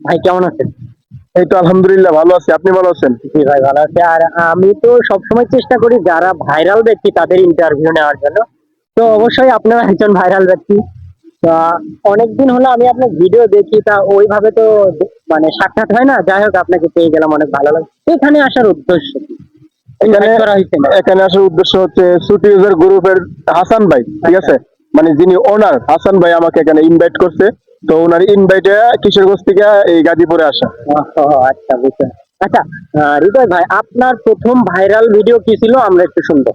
ভাই কেমন আছেন? এই তো আলহামদুলিল্লাহ ভালো আছি। আপনি ভালো আছেন? জি ভাই ভালো আছি। আর আমি তো সবসময় চেষ্টা করি যারা ভাইরাল ব্যক্তি তাদের ইন্টারভিউ নেওয়ার জন্য। তো অবশ্যই আপনারা একজন ভাইরাল ব্যক্তি। অনেকদিন হলো আমি আপনার ভিডিও দেখি তা ওইভাবে তো মানে সাক্ষাৎ হয় না। যাই হোক আপনাকে পেয়ে গেলাম অনেক ভালো লাগে এখানে আসার উদ্দেশ্য এখানে আসার উদ্দেশ্য হচ্ছে সুটি ইউজার গ্রুপের হাসান ভাই ঠিক আছে? মানে যিনি ওনার হাসান ভাই আমাকে এখানে ইনভাইট করছে। তো ওনার ইনভাইটে কিশোরগঞ্জ থেকে এই গাজীপুরে আসা। আচ্ছা বুঝতে আচ্ছা হৃদয় ভাই আপনার প্রথম ভাইরাল ভিডিও কি ছিল? আমরা একটু শুনব।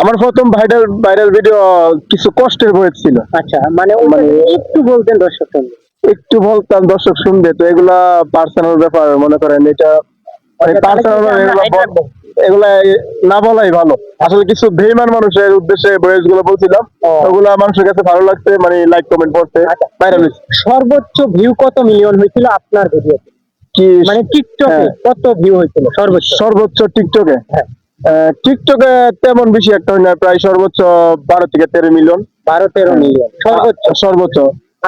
আমার প্রথম ভাইরাল ভাইরাল ভিডিও কিছু কষ্টের বয়স ছিল। আচ্ছা মানে মানে- একটু বলতেন দর্শক শুনবে। একটু বলতাম দর্শক শুনবে তো এগুলা পার্সোনাল ব্যাপার মনে করেন এটা আচ্ছা, পার্সোনাল এগুলা না বলাই ভালো। আসলে কিছু বেইমান মানুষের উদ্দেশ্যে বয়সগুলো বলছিলাম ওগুলা মানুষের কাছে ভালো লাগছে মানে লাইক কমেন্ট করতে। ভাইরাল সর্বোচ্চ ভিউ কত মিলিয়ন হয়েছিল আপনার কি মানে টিকটকে হ্যাঁ। কত ভিউ হয়েছিল সর্বোচ্চ? সর্বোচ্চ টিকটকে হ্যাঁ। টিকটকে তেমন বেশি একটা হয় না প্রায় সর্বোচ্চ বারো থেকে তেরো মিলিয়ন বারো তেরো মিলিয়ন সর্বোচ্চ? সর্বোচ্চ।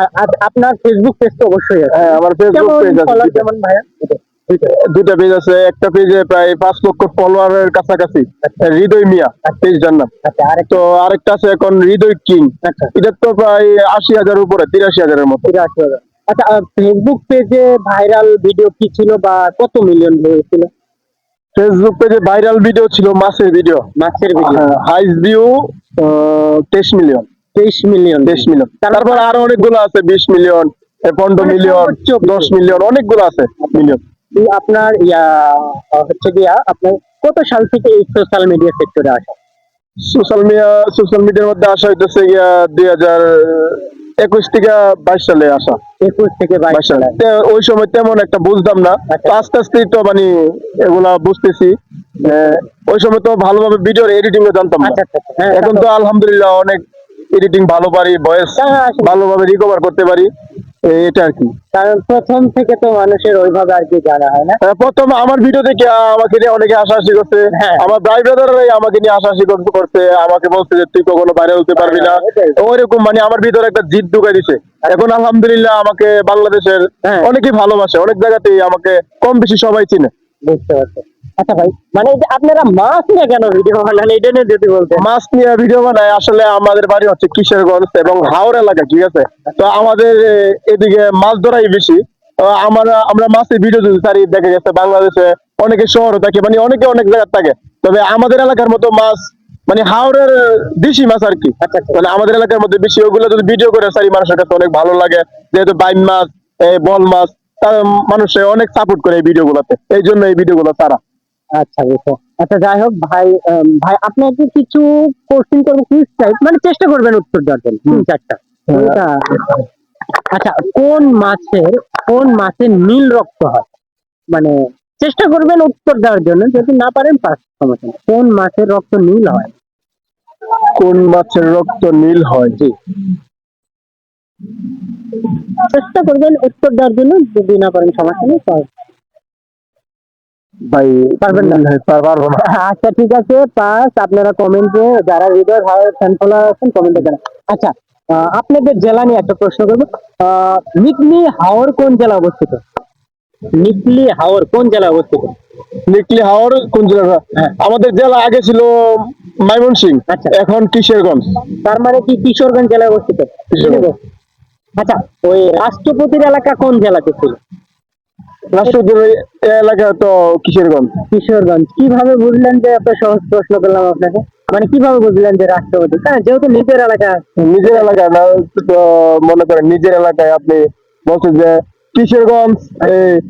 আর আপনার ফেসবুক পেজ তো অবশ্যই আছে। হ্যাঁ আমার ফেসবুক পেজ আছে কেমন ভাইয়া? দুটা পেজ আছে একটা পেজে প্রায় পাঁচ লক্ষ ফলোয়ারের কাছাকাছি। হৃদয় মিয়া পেজটার নাম আচ্ছা আরেকটা। তো আরেকটা আছে এখন হৃদয় কিং আচ্ছা। এটা তো প্রায় আশি হাজার উপরে তিরাশি হাজারের মতো। তিরাশি হাজার। আচ্ছা ফেসবুক পেজে ভাইরাল ভিডিও কি ছিল বা কত মিলিয়ন ভিউ ফেসবুক পেজে ভাইরাল ভিডিও ছিল মাছের ভিডিও মাছের ভিডিও হাইস ভিউ তেইশ মিলিয়ন তেইশ মিলিয়ন তেইশ মিলিয়ন তারপর আরও অনেকগুলো আছে বিশ মিলিয়ন পনেরো মানে মিলিয়ন সর্বোচ্চ দশ মিলিয়ন অনেকগুলো আছে মিলিয়ন আপনার ইয়া হচ্ছে গিয়া আপনার কত সাল থেকে এই সোশ্যাল মিডিয়া সেক্টরে আসা সোশ্যাল মিডিয়া সোশ্যাল মিডিয়ার মধ্যে আসা হইতেছে গিয়া দুই হাজার একুশ থেকে বাইশ সালে আসা। একুশ থেকে বাইশ সালে। ওই সময় তেমন একটা বুঝতাম না। আচ্ছা। আস্তে আস্তে তো মানে এগুলা বুঝতেছি। ওই সময় তো ভালোভাবে ভিডিওর এডিটিং জানতাম না। আচ্ছা আচ্ছা এখন তো আলহামদুলিল্লাহ অনেক এডিটিং ভালো পারি ভয়েস হ্যাঁ, হ্যাঁ, ভালোভাবে রিকভার করতে পারি। এটা আর কি। কারণ প্রথম থেকে তো মানুষের ওইভাবে আর কি জানা হয় না। প্রথম আমার ভিডিও দেখে আমাকে নিয়ে অনেকে আশাআশি করছে। হ্যাঁ। আমার ভাই ব্রাদাররাই আমাকে নিয়ে আশাআশি কর- করছে আমাকে বলছে যে তুই কখনো বাইরে হতে পারবি না। হ্যাঁ। ওইরকম মানে আমার ভিতরে একটা জিদ ঢুকাই দিছে। এখন আলহামদুলিল্লাহ আমাকে বাংলাদেশের অনেকে অনেকেই ভালোবাসে অনেক জায়গাতেই আমাকে কম বেশি সবাই চিনে। বুঝতে পারছি। আচ্ছা ভাই মানে এই যে আপনারা মাছ নিয়ে কেন ভিডিও বানান? এটা নিয়ে যদি বলতেন। মাছ নিয়ে ভিডিও বানায় আসলে আমাদের বাড়ি হচ্ছে কিশোরগঞ্জ এবং হাওড় এলাকা ঠিক আছে? তো আমাদের এদিকে মাছ ধরাই বেশি। আমরা আমরা মাছের ভিডিও যদি দেখা গেছে বাংলাদেশে অনেকে শহরে থাকে মানে অনেকে অনেক জায়গায় থাকে। তবে আমাদের এলাকার মতো মাছ মানে হাওড়ের বেশি মাছ আর কি। আচ্ছা, আচ্ছা। মানে আমাদের এলাকার মধ্যে বেশি ওগুলো যদি ভিডিও করে সারি মানুষের কাছে অনেক ভালো লাগে। যেহেতু বাইম মাছ বল মাছ মানুষে অনেক সাপোর্ট করে এই ভিডিও গুলাতে এই জন্য এই ভিডিও গুলো তারা আচ্ছা বুঝতে আচ্ছা যাই হোক ভাই ভাই আপনাকে কিছু কোশ্চিন করব কুইজ টাইপ মানে চেষ্টা করবেন উত্তর দেওয়ার জন্য তিন চারটা। আচ্ছা কোন মাছের কোন মাছের নীল রক্ত হয়? মানে চেষ্টা করবেন উত্তর দেওয়ার জন্য যদি না পারেন পাঁচ সমস্যা কোন মাছের রক্ত নীল হয়? কোন মাছের রক্ত নীল হয়? জি। চেষ্টা করবেন উত্তর দেওয়ার জন্য যদি না পারেন সমস্যা নেই পাঁচ। ভাই পারবেন না? হ্যাঁ, পারব না আচ্ছা ঠিক আছে পাস আপনারা কমেন্টে যারা হৃদয় ভাইয়ের ফ্যান ফলোয়ার আছেন কমেন্টে জানান আচ্ছা আপনাদের জেলা নিয়ে একটা প্রশ্ন করব নিকলি হাওর কোন জেলা অবস্থিত নিকলি হাওর কোন জেলা অবস্থিত নিকলি হাওর কোন জেলা হ্যাঁ। আমাদের জেলা আগে ছিল ময়মনসিং আচ্ছা। এখন কিশোরগঞ্জ তার মানে কি কিশোরগঞ্জ জেলায় অবস্থিত কিশোরগঞ্জ। আচ্ছা ওই রাষ্ট্রপতির এলাকা কোন জেলাতে ছিল? রাষ্ট্রপতির এলাকা তো কিশোরগঞ্জ। কিশোরগঞ্জ। কীভাবে বুঝলেন যে এত সহজ প্রশ্ন করলাম আপনাকে? মানে কীভাবে বুঝলেন যে রাষ্ট্রপতি? কারণ যেহেতু নিজের এলাকা। নিজের এলাকা না তো মনে করেন নিজের এলাকায় আপনি বলছেন যে কিশোরগঞ্জ এই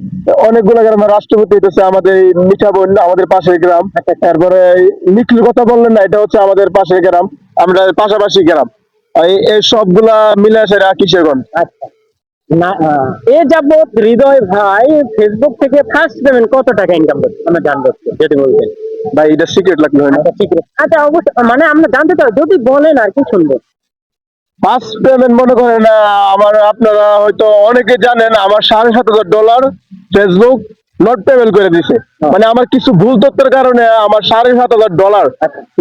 অনেকগুলো গ্রামের রাষ্ট্রপতি হইতেছে আমাদের মিঠাবন আমাদের পাশের গ্রাম। আচ্ছা। তারপরে এই নিকলির কথা বললেন না এটা হচ্ছে আমাদের পাশের গ্রাম। আমরা পাশাপাশি গ্রাম। এই সবগুলা মিলে সেরা কিশোরগঞ্জ আচ্ছা। না এ যাবৎ হৃদয় ভাই ফেসবুক থেকে ফার্স্ট পেমেন্ট কত টাকা ইনকাম করছে? আমরা জানব যদি বলতেন ভাই এটা সিক্রেট লাগল হয় না? আচ্ছা অবশ্যই মানে আমরা জানতে চাই যদি বলেন আর কি শুনব। ফার্স্ট পেমেন্ট মনে করেন আহ, আমার আপনারা হয়তো অনেকে জানেন আমার সাড়ে সাত হাজার ডলার ফেসবুক নট পেমেন্ট করে দিছে। মানে আমার কিছু ভুল তথ্যের কারণে আমার সাড়ে সাত হাজার ডলার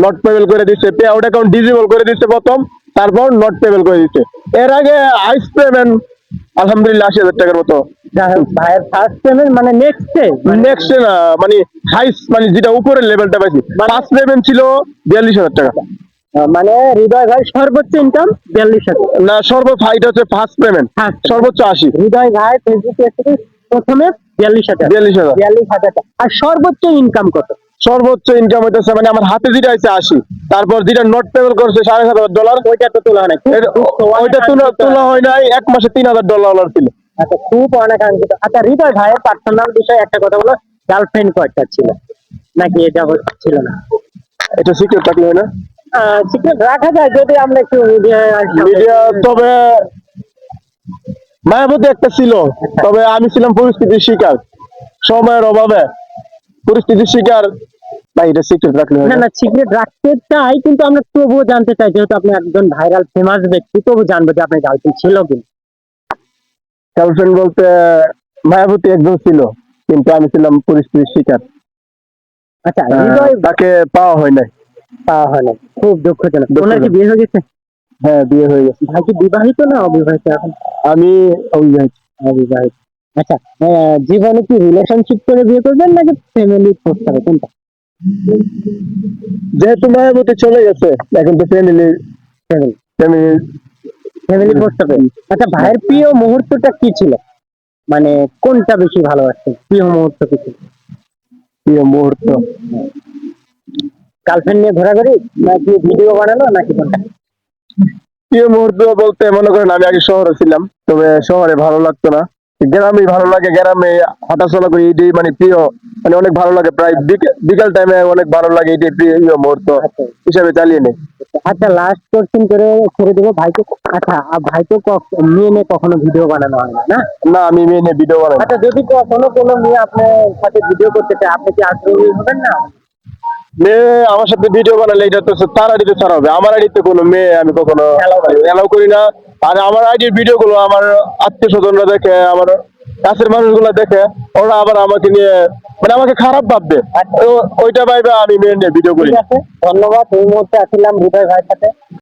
নট পেমেন্ট করে দিছে। পে আউট অ্যাকাউন্ট ডিজেবল করে দিছে প্রথম। তারপর নট পেমেন্ট করে দিছে এর আগে আইস পেমেন্ট আলহামদুলিল্লাহ আশি হাজার টাকার মতো। ভাইয়ের ফার্স্ট পেমেন্ট মানে নেক্সট ডে নেক্সট না মানে হাইস মানে যেটা উপরের লেভেলটা পাইছি। ফার্স্ট পেমেন্ট ছিল বিয়াল্লিশ হাজার টাকা। মানে হৃদয় ভাই সর্বোচ্চ ইনকাম বিয়াল্লিশ হাজার। না সর্বোচ্চ হাইটা হচ্ছে ফার্স্ট পেমেন্ট সর্বোচ্চ আশি। হৃদয় ভাই ফেসবুক প্রথমে বিয়াল্লিশ হাজার। বিয়াল্লিশ হাজার। বিয়াল্লিশ হাজার। আর সর্বোচ্চ ইনকাম কত? সর্বোচ্চ ইনকাম হইতেছে মানে আমার হাতে যেটা আছে আশি। তারপর যেটা নোট পেমেন্ট করছে সাড়ে সাত হাজার ডলার ওইটা তো তোলা হয় না খুব এর- দুঃখ, ওইটা তোলা তোলা হয় নাই এক মাসে তিন হাজার ডলার ছিল। আচ্ছা খুব অনাকাঙ্ক্ষিত। আচ্ছা হৃদয় ভাইয়ের পার্সোনাল বিষয়ে একটা কথা বলো। গার্লফ্রেন্ড কয়টা ছিল? নাকি এটা ছিল না? এটা সিক্রেট থাকলে না? সিক্রেট রাখা যায় যদি আমরা একটু মিডিয়া তবে মায়াবতী একটা ছিল তবে আমি ছিলাম পরিস্থিতির শিকার। সময়ের অভাবে। পরিস্থিতির শিকার। না এটা সিক্রেট রাখলে না না সিক্রেট রাখতে চাই কিন্তু আমরা তবুও জানতে চাই যেহেতু আপনি একজন ভাইরাল ফেমাস ব্যক্তি তবু জানব যে আপনার গার্লফ্রেন্ড ছিল কি গার্লফ্রেন্ড বলতে মায়াবতী একজন ছিল কিন্তু আমি ছিলাম পরিস্থিতির শিকার। আচ্ছা হৃদয় তাকে পাওয়া হয় নাই। পাওয়া হয় না খুব দুঃখজনক। ওনার কি বিয়ে হয়ে গেছে? হ্যাঁ বিয়ে হয়ে গেছে। ভাই কি বিবাহিত না অবিবাহিত এখন? আমি অবিবাহিত। অবিবাহিত। আচ্ছা জীবনে কি রিলেশনশিপ করে বিয়ে করবেন নাকি ফ্যামিলি প্রস্তাবে কোনটা? যেহেতু মায়াবতী চলে গেছে এখন তো ফ্যামিলি ফ্যামিলি ফ্যামিলি প্রস্তাবে আচ্ছা ভাইয়ের প্রিয় মুহূর্তটা কি ছিল? মানে কোনটা বেশি ভালোবাসতেন প্রিয় মুহূর্ত কি ছিল? প্রিয় মুহূর্ত? গার্লফ্রেন্ড নিয়ে ঘোরাঘুরি? নাকি ভিডিও বানানো নাকি কোনটা? প্রিয় মুহূর্ত বলতে মনে করেন আমি আগে শহরে ছিলাম তবে শহরে ভালো লাগতো না। গ্রামে ভালো লাগে গ্রামে হাঁটাচলা করি এটাই মানে প্রিয়। মানে অনেক ভালো লাগে প্রায় বিকে- বিকাল টাইমে অনেক ভালো লাগে এটাই প্রিয় মুহূর্ত হিসাবে চালিয়ে নেই। আচ্ছা লাস্ট কোশ্চেন করে ছেড়ে দেবো ভাইকে আচ্ছা আর ভাই তো মেয়ে নিয়ে কখনো ভিডিও বানানো হয় না না? না আমি মেয়ে নিয়ে ভিডিও বানাই আচ্ছা যদি কখনো কোনো মেয়ে আপনার সাথে ভিডিও করতে চায় আপনি কি আগ্রহী হবেন না? মেয়ে আমার সাথে ভিডিও বানালে এটা তো তার আইডিতে ছাড়া হবে। আমার আইডিতে কোনো মেয়ে আমি কখনো অ্যালাউ করি না। আর আমার আইডির ভিডিও গুলো আমার আত্মীয় স্বজনরা দেখে আমার কাছের মানুষগুলো দেখে ওরা আবার আমাকে নিয়ে মানে আমাকে খারাপ ভাববে। ওইটা ভাইবা আমি মেয়ে নিয়ে ভিডিও করি। ধন্যবাদ। এই মুহূর্তে আসলাম হৃদয় ভাইয়ের সাথে।